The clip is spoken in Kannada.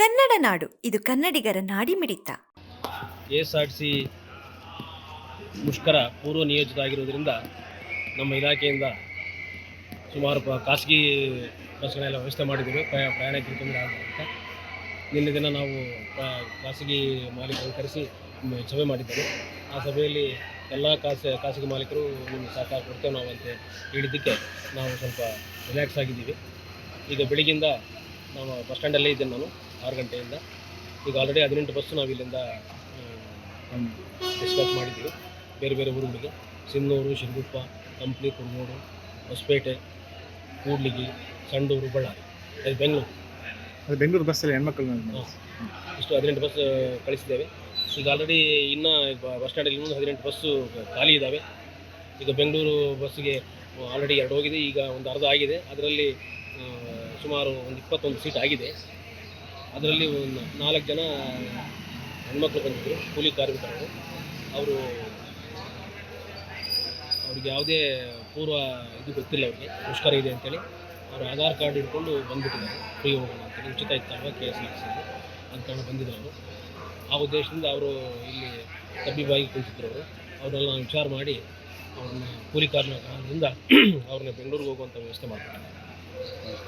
ಕನ್ನಡ ನಾಡು, ಇದು ಕನ್ನಡಿಗರ ನಾಡಿಮಿಡಿತ. ಸಿ ಮುಷ್ಕರ ಪೂರ್ವ ನಿಯೋಜಿತ ಆಗಿರುವುದರಿಂದ ನಮ್ಮ ಇಲಾಖೆಯಿಂದ ಸುಮಾರು ಖಾಸಗಿ ಬಸ್ಗಳೆಲ್ಲ ವ್ಯವಸ್ಥೆ ಮಾಡಿದ್ದೇವೆ. ಪ್ರಯಾ ಪ್ರಯಾಣಿಕರಿಗೆ ತೊಂದರೆ ಆಗುವಂತ ನಿನ್ನೆ ದಿನ ನಾವು ಖಾಸಗಿ ಮಾಲೀಕರನ್ನು ಕರೆಸಿ ಸಭೆ ಮಾಡಿದ್ದೇವೆ. ಆ ಸಭೆಯಲ್ಲಿ ಎಲ್ಲ ಖಾಸ, ಖಾಸಗಿ ಮಾಲೀಕರು ನಿಮ್ಗೆ ಸಹಕಾರ ಕೊಡ್ತೇವೆ ನಾವು ಅಂತ ಹೇಳಿದ್ದಕ್ಕೆ ನಾವು ಸ್ವಲ್ಪ ರಿಲ್ಯಾಕ್ಸ್ ಆಗಿದ್ದೀವಿ. ಈಗ ಬೆಳಿಗ್ಗೆಯಿಂದ ನಾವು ಬಸ್ ಸ್ಟ್ಯಾಂಡಲ್ಲೇ ಇದ್ದೇನೆ ನಾನು ಆರು ಗಂಟೆಯಿಂದ. ಈಗ ಆಲ್ರೆಡಿ ಹದಿನೆಂಟು ಬಸ್ಸು ನಾವು ಇಲ್ಲಿಂದ ಡಿಸ್ಪ್ಯಾಚ್ ಮಾಡಿದ್ದೀವಿ. ಬೇರೆ ಬೇರೆ ಊರುಗಳಿಗೆ. ಸಿನ್ನೂರು ಶಿರಗುಪ್ಪ ಕಂಪ್ಲಿ ಕುರುಗೋಡು ಹೊಸಪೇಟೆ ಕೂಡ್ಲಿಗಿ ಸಂಡೂರು ಬಳ್ಳಾರಿ. ಅದು ಬೆಂಗಳೂರು. ಅದು ಬೆಂಗಳೂರು ಬಸ್ಸಲ್ಲಿ ಹೆಣ್ಮಕ್ಳು ಇಷ್ಟು ಹದಿನೆಂಟು ಬಸ್ ಕಳಿಸಿದ್ದೇವೆ. ಈಗ ಆಲ್ರೆಡಿ ಇನ್ನೂ ಬಸ್ ಸ್ಟ್ಯಾಂಡಲ್ಲಿ ಇನ್ನೊಂದು ಹದಿನೆಂಟು ಬಸ್ಸು ಖಾಲಿ ಇದ್ದಾವೆ ಈಗ ಬೆಂಗಳೂರು ಬಸ್ಸಿಗೆ ಆಲ್ರೆಡಿ ಎರಡು ಹೋಗಿದೆ. ಈಗ ಒಂದು ಅರ್ಧ ಆಗಿದೆ. ಅದರಲ್ಲಿ ಸುಮಾರು ಒಂದು ಇಪ್ಪತ್ತೊಂದು ಸೀಟ್ ಆಗಿದೆ. ಅದರಲ್ಲಿ ಒಂದು ನಾಲ್ಕು ಜನ ಹೆಣ್ಮಕ್ಳು ಬಂದಿದ್ದರು, ಕೂಲಿ ಕಾರ್ಮಿಕರು. ಅವರು ಅವ್ರಿಗೆ ಯಾವುದೇ ಪೂರ್ವ ಇದು ಗೊತ್ತಿಲ್ಲ ಅವ್ರಿಗೆ, ಮುಷ್ಕರ ಇದೆ ಅಂತೇಳಿ. ಅವರು ಆಧಾರ್ ಕಾರ್ಡ್ ಹಿಡ್ಕೊಂಡು ಬಂದುಬಿಟ್ಟಿದ್ದಾರೆ. ಫ್ರೀ ಹೋಗೋಣ ಅಂತೇಳಿ. ಉಚಿತ ಇತ್ತಲ್ವ ಕೆ ಎಸ್ ಆರ್ ಸಿಯಲ್ಲಿ ಅಂತ ಬಂದಿದ್ರು ಅವರು. ಆ ಉದ್ದೇಶದಿಂದ ಅವರು ಇಲ್ಲಿ ತಬ್ಬಿಬಾಗಿ ಕುಳಿತಿದ್ರು ಅವರು. ಅವರೆಲ್ಲ ವಿಚಾರ ಮಾಡಿ ಅವ್ರನ್ನ ಕೂಲಿ ಕಾರ್ಮಿಕರಿಂದ ಅವ್ರನ್ನ ಬೆಂಗಳೂರಿಗೆ ಹೋಗುವಂಥ ವ್ಯವಸ್ಥೆ ಮಾಡ್ತಾರೆ